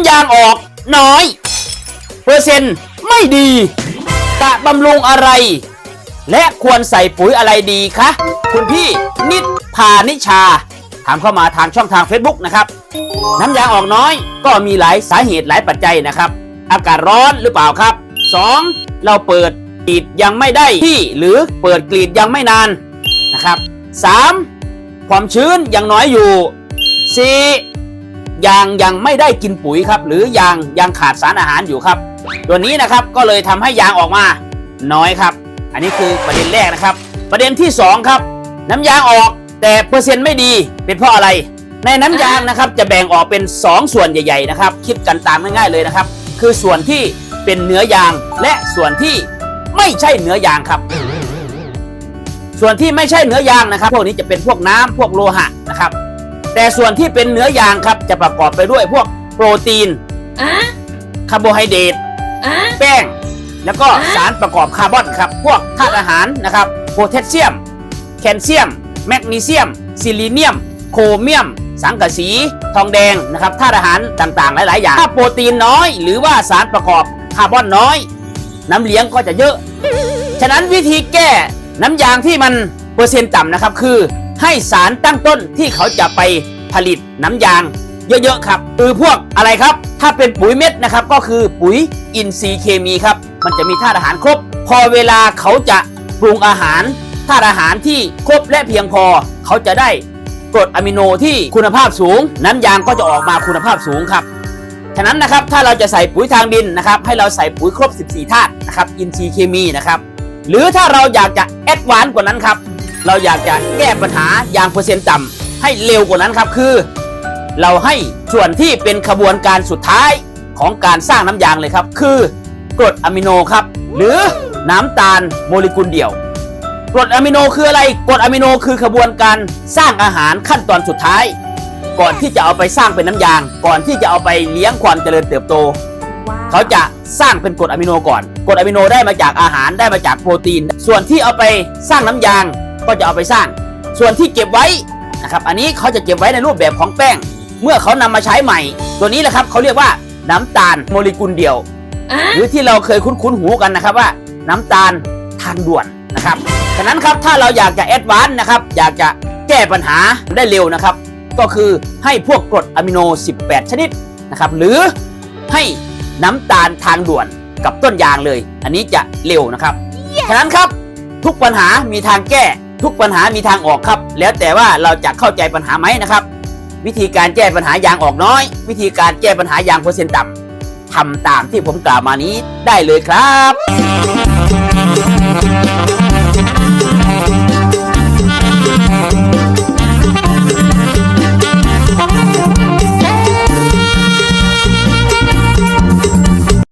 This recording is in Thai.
ำยางออกน้อย เปอร์เซ็นต์ไม่ดี กะบำรุงอะไร และควรใส่ปุ๋ยอะไรดีคะ คุณพี่นิดพานิชา ถามเข้ามาทางช่องทาง Facebook นะครับ น้ำยางออกน้อยก็มีหลายสาเหตุหลายปัจจัยนะครับ อากาศร้อนหรือเปล่าครับ 2. เราเปิดกรีดยังไม่ได้ที่หรือเปิดกรีดยังไม่นานนะครับ 3. ความชื้นยังน้อยอยู่ 4. ยางยังไม่ได้กินปุ๋ยครับ หรือยางยังขาดสารอาหารอยู่ครับ ตัวนี้นะครับก็เลยทำให้ยางออกมาน้อยครับ อันนี้คือประเด็นแรกนะครับ ประเด็นที่ 2 ครับ น้ำยางออกแต่เปอร์เซ็นต์ไม่ดีเป็นเพราะอะไร ในน้ำยางนะครับจะแบ่งออกเป็น 2 ส่วนใหญ่ ๆนะครับ คิดกันตามง่ายๆเลยนะครับ คือส่วนที่เป็นเนื้อยางและส่วนที่ไม่ใช่เนื้อยางครับ ส่วนที่ไม่ใช่เนื้อยางนะครับ พวกนี้จะเป็นพวกน้ำพวกโลหะนะครับ แต่ส่วนที่เป็นเนื้อยางครับจะประกอบไปด้วยพวกโปรตีนอะคาร์โบไฮเดรตอะแป้ง แล้วก็อะสารประกอบคาร์บอนครับ พวกธาตุอาหารนะครับโพแทสเซียม แคลเซียม แมกนีเซียม ซิลิเนียม โครเมียม สังกะสี ทองแดงนะครับธาตุอาหารต่างๆ หลาย ๆ อย่าง ถ้าโปรตีนน้อย หรือว่าสารประกอบคาร์บอนน้อย น้ำเลี้ยงก็จะเยอะ ฉะนั้นวิธีแก้น้ำยางที่มันเปอร์เซ็นต์ต่ำนะครับคือ ให้สารตั้งต้นที่เขาจะไปผลิตน้ำยางเยอะๆครับคือพวกอะไรครับ ถ้าเป็นปุ๋ยเม็ดนะครับ ก็คือปุ๋ยอินทรีย์เคมีครับ มันจะมีธาตุอาหารครบ พอเวลาเขาจะปรุงอาหารธาตุอาหารที่ครบและเพียงพอ เขาจะได้กรดอะมิโนที่คุณภาพสูง น้ำยางก็จะออกมาคุณภาพสูงครับฉะนั้นนะครับถ้าเราจะใส่ปุ๋ยทางดินนะครับ ให้เราใส่ปุ๋ยครบ 14 ธาตุนะครับอินทรีย์เคมีนะครับ หรือถ้าเราอยากจะแอดวานกว่านั้นครับ เราอยากจะแก้ปัญหายางเปอร์เซ็นต์ต่ำให้เร็วกว่านั้นครับคือ เราให้ส่วนที่เป็นขบวนการสุดท้ายของการสร้างน้ำยางเลยครับ คือกรดอะมิโนครับ หรือน้ำตาลโมเลกุลเดี่ยวกรดอะมิโนคืออะไรกรดอะมิโนคือขบวนการสร้างอาหารขั้นตอนสุดท้าย ก่อนที่จะเอาไปสร้างเป็นน้ำยาง ก่อนที่จะเอาไปเลี้ยงความเจริญเติบโต เขาจะสร้างเป็นกรดอะมิโนก่อนกรดอะมิโนได้มาจากอาหารได้มาจากโปรตีน ส่วนที่เอาไปสร้างน้ำยาง ก็จะเอาไปสร้าง ส่วนที่เก็บไว้นะครับอันนี้เขาจะเก็บไว้ในรูปแบบของแป้ง เมื่อเขานำมาใช้ใหม่ ตัวนี้แหละครับเขาเรียกว่าน้ำตาลโมเลกุลเดียวอะหรือที่เราเคยคุ้นๆหูกันนะครับว่า น้ำตาลทางด่วนนะครับฉะนั้นครับถ้าเราอยากจะแอดวานซ์นะครับอยากจะแก้ปัญหาได้เร็วนะครับ ก็คือให้พวกกรดอะมิโน 18 ชนิดนะครับหรือให้น้ำตาลทางด่วนกับต้นยางเลย อันนี้จะเร็วนะครับ ฉะนั้นครับทุกปัญหามีทางแก้ ทุกปัญหามีทางออกครับ แล้วแต่ว่าเราจะเข้าใจปัญหาไหมนะครับ วิธีการแก้ปัญหายางออกน้อย วิธีการแก้ปัญหายางเปอร์เซ็นต์ต่ำทำตามที่ผมกล่าวมานี้ได้เลยครับ